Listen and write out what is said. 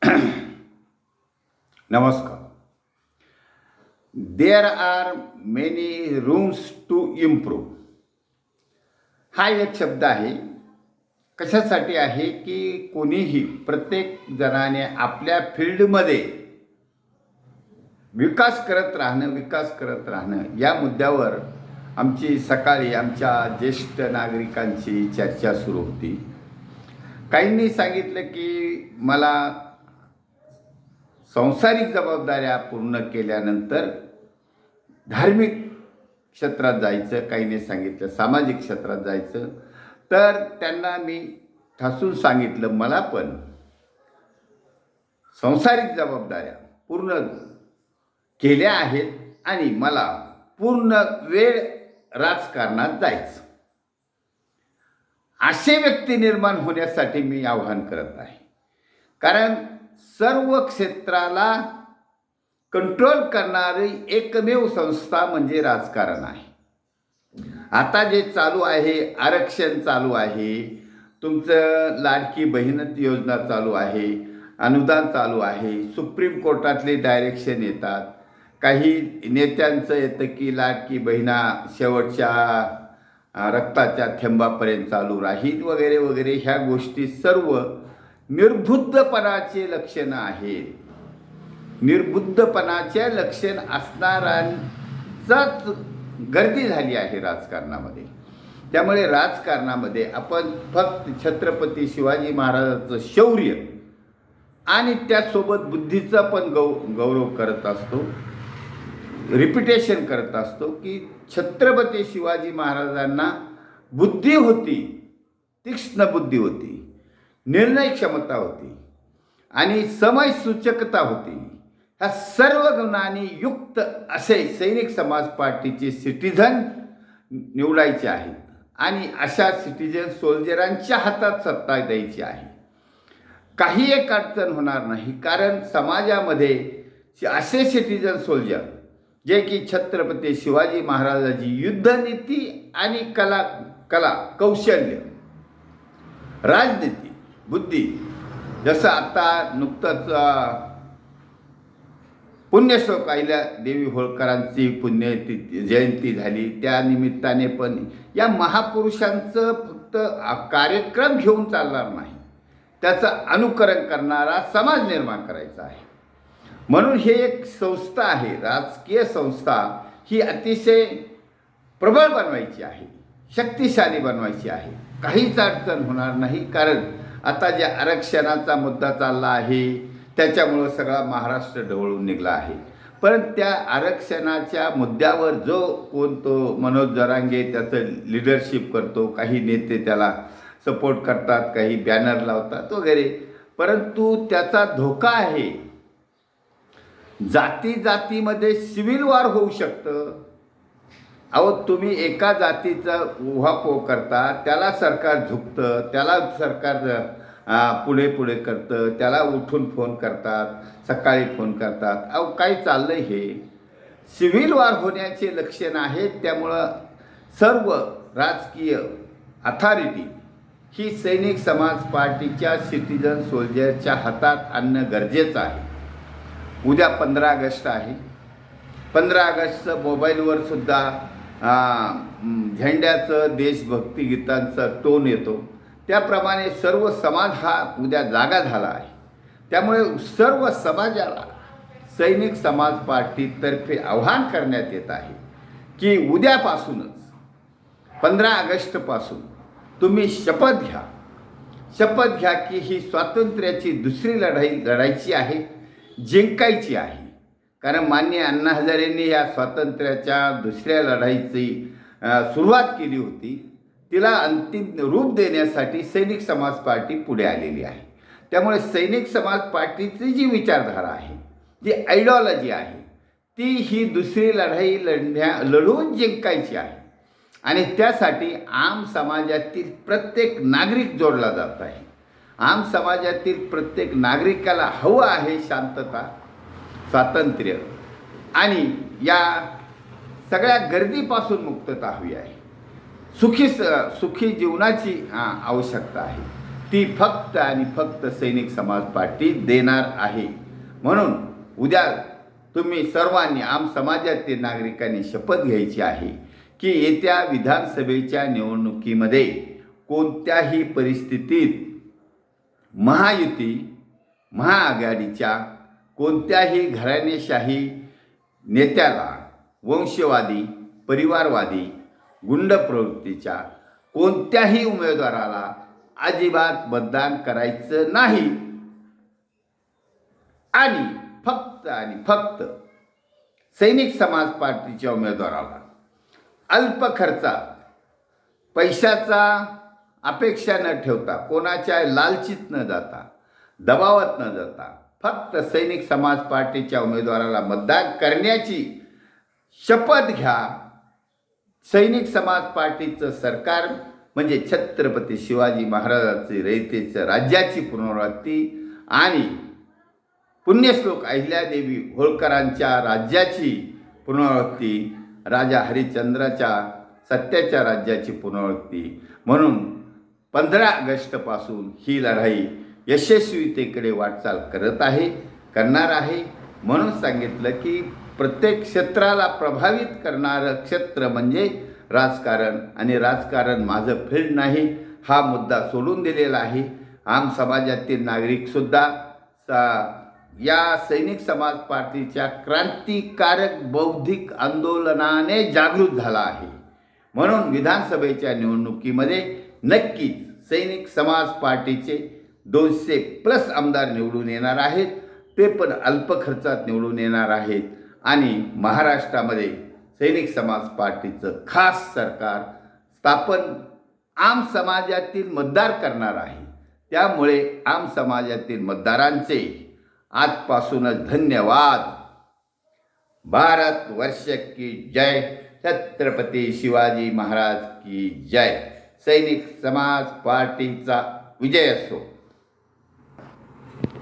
नमस्कार. There are many rooms to improve हा एक शब्द आहे. कशासाठी आहे की कोणीही प्रत्येक जणाने आपल्या फील्डमध्ये विकास करत राहणं विकास करत राहणं या मुद्द्यावर आमची सकाळी आमच्या ज्येष्ठ नागरिकांची चर्चा सुरू होती. काहींनी सांगितलं की मला संसारिक जबाबदाऱ्या पूर्ण केल्यानंतर धार्मिक क्षेत्रात जायचं काहीने सांगितलं सामाजिक क्षेत्रात जायचं. तर त्यांना मी ठासून सांगितलं मला पण संसारिक जबाबदाऱ्या पूर्ण केल्या आहेत आणि मला पूर्ण वेळ राजकारणात जायचं. असे व्यक्ती निर्माण होण्यासाठी मी आव्हान करत आहे. कारण सर्व क्षेत्राला कंट्रोल करणारी एकमेव संस्था म्हणजे राजकारण आहे. आता जे चालू आहे आरक्षण चालू आहे तुमचं लाडकी बहिणत योजना चालू आहे अनुदान चालू आहे सुप्रीम कोर्टातले डायरेक्शन येतात. काही नेत्यांचं येतं की लाडकी बहिणा शेवटच्या रक्ताच्या थेंबापर्यंत चालू राहील वगैरे वगैरे ह्या गोष्टी सर्व निर्बुद्धपणाचे लक्षणं आहेत. निर्बुद्धपणाचे लक्षण असणाऱ्यांचाच गर्दी झाली आहे राजकारणामध्ये. त्यामुळे राजकारणामध्ये आपण फक्त छत्रपती शिवाजी महाराजाचं शौर्य आणि त्यासोबत बुद्धीचा पण गौ गौरव करत असतो. रिपिटेशन करत असतो की छत्रपती शिवाजी महाराजांना बुद्धी होती तीक्ष्ण बुद्धी होती. निर्णय क्षमता होती आणि समय सूचकता होती. ह्या सर्व गुणांनी युक्त असे सैनिक समाज पार्टीचे सिटिझन निवडायचे आहेत आणि अशा सिटिझन सोल्जरांच्या हातात सत्ता द्यायची आहे. काही एक अडचण होणार नाही कारण समाजामध्ये असे सिटिझन सोल्जर जे की छत्रपती शिवाजी महाराजाची युद्धनीती आणि कला कला कौशल्य राजनीती बुद्धी. जसं आता नुकतंच पुण्यश्लोक आईल्या देवी होळकरांची पुण्य जयंती झाली. त्या निमित्ताने पण या महापुरुषांचं फक्त कार्यक्रम घेऊन चालणार नाही. त्याचं अनुकरण करणारा समाज निर्माण करायचा आहे. म्हणून हे एक संस्था आहे राजकीय संस्था. ही अतिशय प्रबळ बनवायची आहे शक्तिशाली बनवायची आहे. काहीच अडचण होणार नाही. कारण आता जे आरक्षणाचा मुद्दा चालला आहे त्याच्यामुळं सगळा महाराष्ट्र ढवळून निघला आहे. पण त्या आरक्षणाच्या मुद्द्यावर जो कोण तो मनोज जरांगे त्याचं लिडरशिप करतो काही नेते त्याला सपोर्ट करतात काही बॅनर लावतात वगैरे. परंतु त्याचा धोका आहे. जाती जातीमध्ये सिव्हिल वॉर होऊ शकतं. अहो तुम्ही एका जातीचा उहापोह करता त्याला सरकार झुकतं त्याला सरकार पुढे पुढे करतं त्याला उठून फोन करतात सकाळी फोन करतात. अहो काय चाललंय हे? सिव्हिल वॉर होण्याचे लक्षण आहेत त्यामुळं सर्व राजकीय अथॉरिटी ही सैनिक समाज पार्टीच्या सिटिझन सोल्जरच्या हातात आणणं गरजेचं आहे. उद्या पंधरा ऑगस्ट आहे. पंधरा ऑगस्टचं मोबाईलवर सुद्धा झेंड्याचं देशभक्तिगीतांचा टोन येतो. त्याप्रमाणे सर्व समाज हा उद्या जागा झाला आहे. त्यामुळे सर्व समाजाला सैनिक समाज पार्टीतर्फे आव्हान करण्यात येत आहे की उद्यापासूनच पंधरा ऑगस्टपासून तुम्ही शपथ घ्या. शपथ घ्या की ही स्वातंत्र्याची दुसरी लढाई लढायची आहे जिंकायची आहे. कारण मान्य अण्णा हजारेंनी या स्वातंत्र्याच्या दुसऱ्या लढाईची सुरुवात केली होती. तिला अंतिम रूप देण्यासाठी सैनिक समाज पार्टी पुढे आलेली आहे. त्यामुळे सैनिक समाज पार्टीची जी विचारधारा आहे जी आयडिओलॉजी आहे ती ही दुसरी लढाई लढण्या लढवून जिंकायची आहे. आणि त्यासाठी आम समाजातील प्रत्येक नागरिक जोडला जात आहे. आम समाजातील प्रत्येक नागरिकाला हवं आहे शांतता स्वातंत्र्य. आणि या सगळ्या गर्दीपासून मुक्तता हवी आहे. सुखी स सुखी जीवनाची आवश्यकता आहे. ती फक्त आणि फक्त सैनिक समाज पार्टी देणार आहे. म्हणून उद्या तुम्ही सर्वांनी आम समाजातील नागरिकांनी शपथ घ्यायची आहे की येत्या विधानसभेच्या निवडणुकीमध्ये कोणत्याही परिस्थितीत महायुती महाआघाडीच्या कोणत्याही घराणेशाही नेत्याला वंशवादी परिवारवादी गुंड प्रवृत्तीच्या कोणत्याही उमेदवाराला अजिबात मतदान करायचं नाही. आणि फक्त आणि फक्त सैनिक समाज पार्टीच्या उमेदवाराला अल्प खर्चात पैशाचा अपेक्षा न ठेवता कोणाच्या लालचीत न जाता दबावात न जाता फक्त सैनिक समाज पार्टीच्या उमेदवाराला मतदान करण्याची शपथ घ्या. सैनिक समाज पार्टीचं सरकार म्हणजे छत्रपती शिवाजी महाराजांचे रयतेचं राज्याची पुनरावृत्ती आणि पुण्यश्लोक अहिल्यादेवी होळकरांच्या राज्याची पुनरावृत्ती राजा हरिश्चंद्राच्या सत्याच्या राज्याची पुनरावृत्ती. म्हणून पंधरा ऑगस्टपासून ही लढाई यशस्वीतेकडे वाटचाल करत आहे करणार आहे. म्हणून सांगितलं की प्रत्येक क्षेत्राला प्रभावित करणारं क्षेत्र म्हणजे राजकारण आणि राजकारण माझं फील्ड नाही हा मुद्दा सोडून दिलेला आहे. आम समाजातील नागरिकसुद्धा सा या सैनिक समाज पार्टीच्या क्रांतिकारक बौद्धिक आंदोलनाने जागृत झाला आहे. म्हणून विधानसभेच्या निवडणुकीमध्ये नक्कीच सैनिक समाज पार्टीचे दोनशे प्लस आमदार निवडून येणार आहेत. ते पण अल्प खर्चात निवडून येणार आहेत. आणि महाराष्ट्रामध्ये सैनिक समाज पार्टीचं खास सरकार स्थापन आम समाजातील मतदार करणार आहे. त्यामुळे आम समाजातील मतदारांचे आजपासूनच धन्यवाद. भारत वर्ष की जय. छत्रपती शिवाजी महाराज की जय. सैनिक समाज पार्टीचा विजय असो.